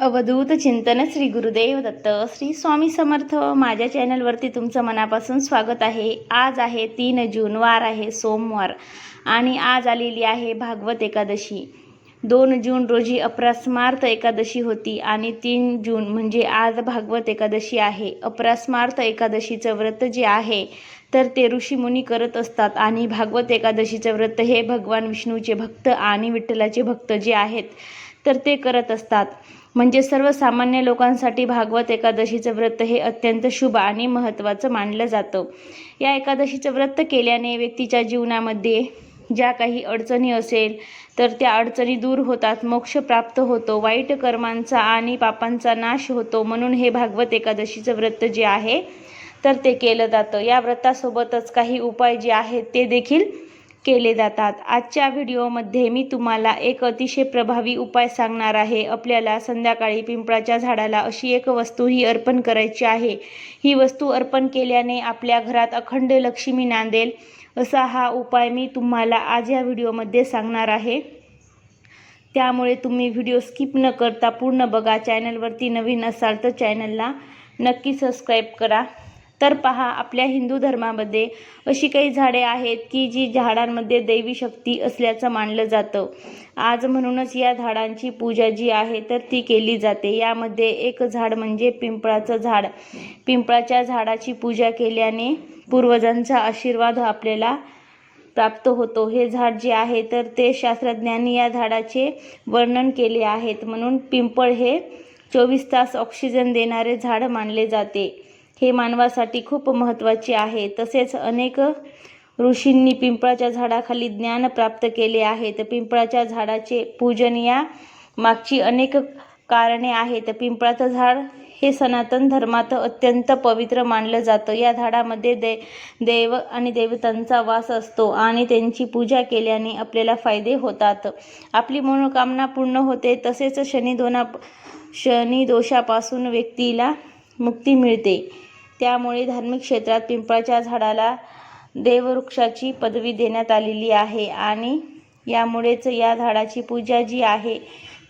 अवधूत चिंतन श्री गुरुदेव दत्त श्री स्वामी समर्थ माझ्या चॅनलवरती तुमचं मनापासून स्वागत आहे. आज आहे तीन जून वार आहे सोमवार आणि आज आलेली आहे भागवत एकादशी. दोन जून रोजी अपरास्मार्थ एकादशी होती आणि तीन जून म्हणजे आज भागवत एकादशी आहे. अपरास्मार्थ एकादशीचं व्रत जे आहे तर ते ऋषीमुनी करत असतात आणि भागवत एकादशीचं व्रत हे भगवान विष्णूचे भक्त आणि विठ्ठलाचे भक्त जे आहेत तर ते करत असतात. म्हणजे सर्वसामान्य लोकांसाठी भागवत एकादशीचं व्रत हे अत्यंत शुभ आणि महत्त्वाचं मानलं जातं. या एकादशीचं व्रत केल्याने व्यक्तीच्या जीवनामध्ये ज्या काही अडचणी असेल तर त्या अडचणी दूर होतात. मोक्ष प्राप्त होतो. वाईट कर्मांचा आणि पापांचा नाश होतो. म्हणून हे भागवत एकादशीचं व्रत जे आहे तर ते केलं जातं. या व्रतासोबतच काही उपाय जे आहेत ते देखील केले जातात. आजच्या व्हिडिओमध्ये मी तुम्हाला एक अतिशय प्रभावी उपाय सांगणार आहे. आपल्याला संध्याकाळी पिंपळाच्या झाडाला अशी एक वस्तू ही अर्पण करायची आहे. ही वस्तू अर्पण केल्याने आपल्या घरात अखंड लक्ष्मी नांदेल असा हा उपाय मी तुम्हाला आज या व्हिडिओमध्ये सांगणार आहे. त्यामुळे तुम्ही व्हिडिओ स्किप न करता पूर्ण बघा. चॅनलवरती नवीन असाल तर चॅनलला नक्की सबस्क्राईब करा. तर पहा आपल्या हिंदू धर्मामध्ये अशी काही झाडे आहेत की जी झाडांमध्ये दैवी शक्ती असल्याचं मानलं जातं. आज म्हणूनच या झाडांची पूजा जी आहे तर ती केली जाते. यामध्ये एक झाड म्हणजे पिंपळाचं झाड. पिंपळाच्या झाडाची पूजा केल्याने पूर्वजांचा आशीर्वाद आपल्याला प्राप्त होतो. हे झाड जे आहे तर ते शास्त्रज्ञांनी या झाडाचे वर्णन केले आहेत. म्हणून पिंपळ हे चोवीस तास ऑक्सिजन देणारे झाड मानले जाते. हे मानवासाठी खूप महत्त्वाचे आहे. तसेच अनेक ऋषींनी पिंपळाच्या झाडाखाली ज्ञान प्राप्त केले आहे. तर पिंपळाच्या झाडाचे पूजन या मागची अनेक कारणे आहेत. पिंपळाचं झाड हे सनातन धर्मात अत्यंत पवित्र मानलं जातं. या झाडामध्ये दे देव आणि देवतांचा वास असतो आणि त्यांची पूजा केल्याने आपल्याला फायदे होतात. आपली मनोकामना पूर्ण होते. तसेच शनिदोना शनिदोषापासून व्यक्तीला मुक्ती मिळते. त्यामुळे धार्मिक क्षेत्रात पिंपळाच्या झाडाला देववृक्षाची पदवी देण्यात आलेली आहे आणि यामुळेच या झाडाची पूजा जी आहे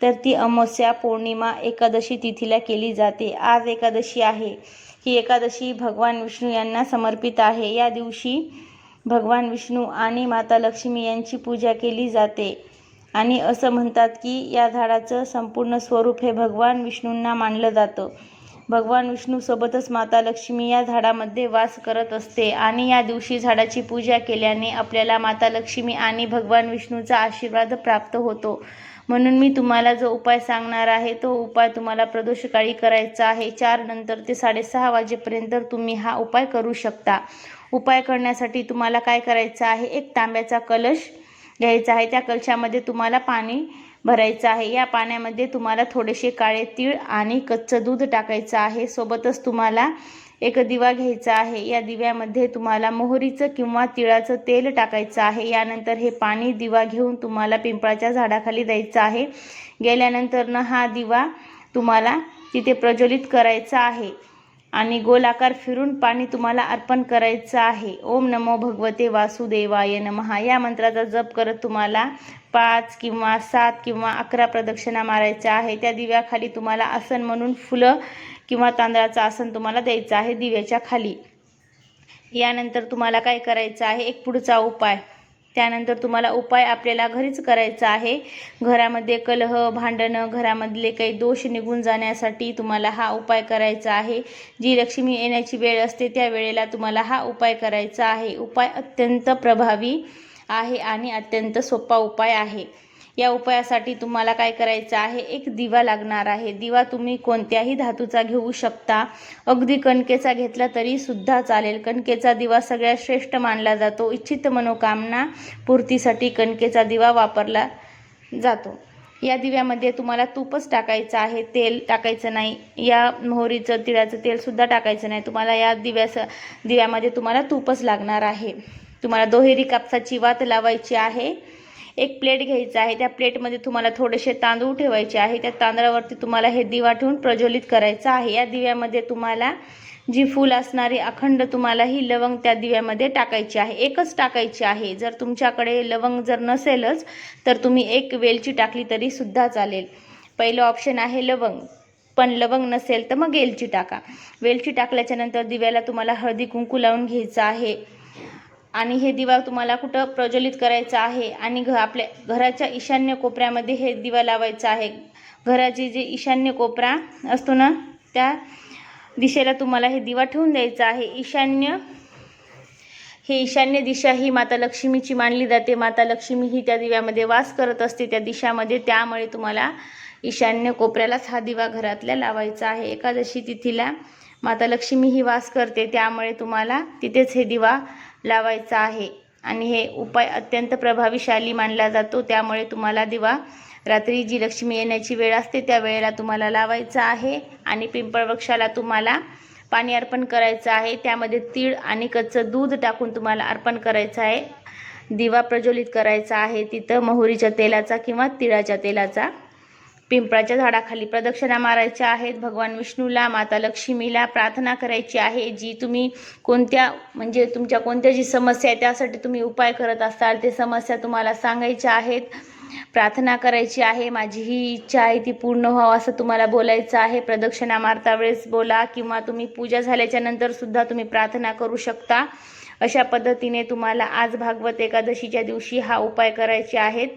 तर ती अमावस्या पौर्णिमा एकादशी तिथीला केली जाते. आज एकादशी आहे. ही एकादशी भगवान विष्णू यांना समर्पित आहे. या दिवशी भगवान विष्णू आणि माता लक्ष्मी यांची पूजा केली जाते आणि असं म्हणतात की या झाडाचं संपूर्ण स्वरूप हे भगवान विष्णूंना मानलं जातं. भगवान विष्णूसोबतच माता लक्ष्मी या झाडामध्ये वास करत असते आणि या दिवशी झाडाची पूजा केल्याने आपल्याला माता लक्ष्मी आणि भगवान विष्णूचा आशीर्वाद प्राप्त होतो. म्हणून मी तुम्हाला जो उपाय सांगणार आहे तो उपाय तुम्हाला प्रदोषकाळी करायचा आहे. चार नंतर ते साडेसहा वाजेपर्यंत तुम्ही हा उपाय करू शकता. उपाय करण्यासाठी तुम्हाला काय करायचं आहे? एक तांब्याचा कलश घ्यायचा आहे. त्या कलशामध्ये तुम्हाला पाणी भरायचं आहे. या पाण्यामध्ये तुम्हाला थोडेसे काळे तीळ आणि कच्चं दूध टाकायचं आहे. सोबतच तुम्हाला एक दिवा घ्यायचा आहे. या दिव्यामध्ये तुम्हाला मोहरीचं किंवा तिळाचं तेल टाकायचं आहे. यानंतर हे पाणी दिवा घेऊन तुम्हाला पिंपळाच्या झाडाखाली द्यायचं आहे. गेल्यानंतरनं हा दिवा तुम्हाला तिथे प्रज्वलित करायचा आहे. आणि गोलाकार फिरून पाणी तुम्हाला अर्पण करायचं आहे. ओम नमो भगवते वासुदेवाय नमहा. या मंत्राचा जप करत तुम्हाला पाच किंवा सात किंवा अकरा प्रदक्षिणा मारायच्या आहे त्या दिव्याखाली तुम्हाला आसन म्हणून फुलं किंवा तांदळाचं आसन तुम्हाला द्यायचं आहे दिव्याच्या खाली. यानंतर तुम्हाला काय करायचं आहे? एक पुढचा उपाय. त्यानंतर तुम्हाला उपाय आपल्याला घरीच करायचा आहे. घरामध्ये कलह भांडणं घरामधले काही दोष निघून जाण्यासाठी तुम्हाला हा उपाय करायचा आहे. जी लक्ष्मी येण्याची वेळ असते त्या वेळेला तुम्हाला हा उपाय करायचा आहे. उपाय अत्यंत प्रभावी आहे आणि अत्यंत सोपा उपाय आहे. या उपायासाठी तुम्हाला काय करायचं आहे? एक दिवा लागणार आहे. दिवा तुम्ही कोणत्याही धातूचा घेऊ शकता. अगदी कणकेचा घेतला तरी सुद्धा चालेल. कणकेचा दिवा सगळ्यात श्रेष्ठ मानला जातो. इच्छित मनोकामना पूर्तीसाठी कणकेचा दिवा वापरला जातो. या दिव्यामध्ये तुम्हाला तूपच टाकायचं आहे. तेल टाकायचं नाही. या मोहरीचं तिळाचं तेलसुद्धा टाकायचं नाही. तुम्हाला या दिव्यास दिव्यामध्ये तुम्हाला तूपच लागणार आहे. तुम्हाला दोहेरी कापसाची वात लावायची आहे. एक प्लेट घ्यायचा आहे. त्या प्लेटमध्ये तुम्हाला थोडेसे तांदूळ ठेवायचे आहे. त्या तांदळावरती तुम्हाला हे दिवा ठेवून प्रज्वलित करायचं आहे. या दिव्यामध्ये तुम्हाला जी फूल असणारी अखंड तुम्हाला ही लवंग त्या दिव्यामध्ये टाकायची आहे. एकच टाकायची आहे. जर तुमच्याकडे लवंग जर नसेलच तर तुम्ही एक वेलची टाकली तरी सुद्धा चालेल. पहिलं ऑप्शन आहे लवंग. पण लवंग नसेल तर मग वेलची टाका. वेलची टाकल्याच्यानंतर दिव्याला तुम्हाला हळदी कुंकू लावून घ्यायचं आहे. आणि हे दिवा तुम्हाला कुठं प्रज्वलित करायचा आहे आणि घ आपल्या घराच्या ईशान्य कोपऱ्यामध्ये हे दिवा लावायचा आहे. घराचे जे ईशान्य कोपरा असतो ना त्या दिशेला तुम्हाला हे दिवा ठेवून द्यायचा आहे. ईशान्य हे ईशान्य दिशा ही माता लक्ष्मीची मानली जाते. माता लक्ष्मी ही त्या दिव्यामध्ये वास करत असते. त्या दिशामध्ये त्यामुळे तुम्हाला ईशान्य कोपऱ्यालाच हा दिवा घरातल्या लावायचा आहे. एकादशी तिथीला माता लक्ष्मी ही वास करते. त्यामुळे तुम्हाला तिथेच हे दिवा लावायचा आहे. आणि हे उपाय अत्यंत प्रभावीशाली मानला जातो. त्यामुळे तुम्हाला दिवा रात्री जी लक्ष्मी येण्याची वेळ असते त्या वेळेला तुम्हाला लावायचा आहे. आणि पिंपळ वृक्षाला तुम्हाला पाणी अर्पण करायचं आहे. त्यामध्ये तीळ आणि कच्चं दूध टाकून तुम्हाला अर्पण करायचं आहे. दिवा प्रज्वलित करायचा आहे. तिथं मोहरीच्या तेलाचा किंवा तिळाच्या तेलाचा पिंपळाच्या झाडाखाली प्रदक्षिणा मारायच्या आहेत. भगवान विष्णूला माता लक्ष्मीला प्रार्थना करायची आहे. जी तुम्ही कोणत्या म्हणजे तुमच्या कोणत्या जी समस्या आहे त्यासाठी तुम्ही उपाय करत असाल ते समस्या तुम्हाला सांगायच्या आहेत. प्रार्थना करायची आहे. माझी ही इच्छा आहे ती पूर्ण व्हावं असं तुम्हाला बोलायचं आहे. प्रदक्षिणा मारता वेळेस बोला किंवा तुम्ही पूजा झाल्याच्यानंतर सुद्धा तुम्ही प्रार्थना करू शकता. अशा पद्धतीने तुम्हाला आज भागवत एकादशीच्या दिवशी हा उपाय करायचे आहेत.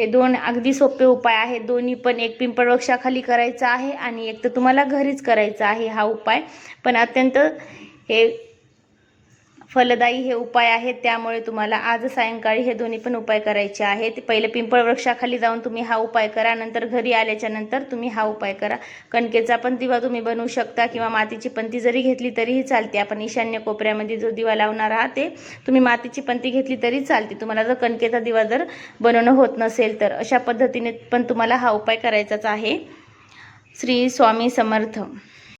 हे दोन अगदी सोपे उपाय आहेत. दोन्ही पण एक पिंपळ वृक्षाखाली करायचा आहे आणि एक तर तुम्हाला घरीच करायचा आहे हा उपाय. पण अत्यंत हे फलदायी हे उपाय आहेत त्यामुळे तुम्हाला आज सायंकाळी हे दोन्ही पण उपाय करायचे आहेत. पहिले पिंपळ वृक्षाखाली जाऊन तुम्ही हा उपाय करा नंतर घरी आल्याच्यानंतर तुम्ही हा उपाय करा. कणकेचा पण दिवा तुम्ही बनवू शकता किंवा मातीची पंती जरी घेतली तरीही चालते. आपण ईशान्य कोपऱ्यामध्ये जो दिवा लावणार आहात ते तुम्ही मातीची पंती घेतली तरी चालते. तुम्हाला जर कणकेचा दिवा जर बनवणं होत नसेल तर अशा पद्धतीने पण तुम्हाला हा उपाय करायचाच आहे. श्री स्वामी समर्थ.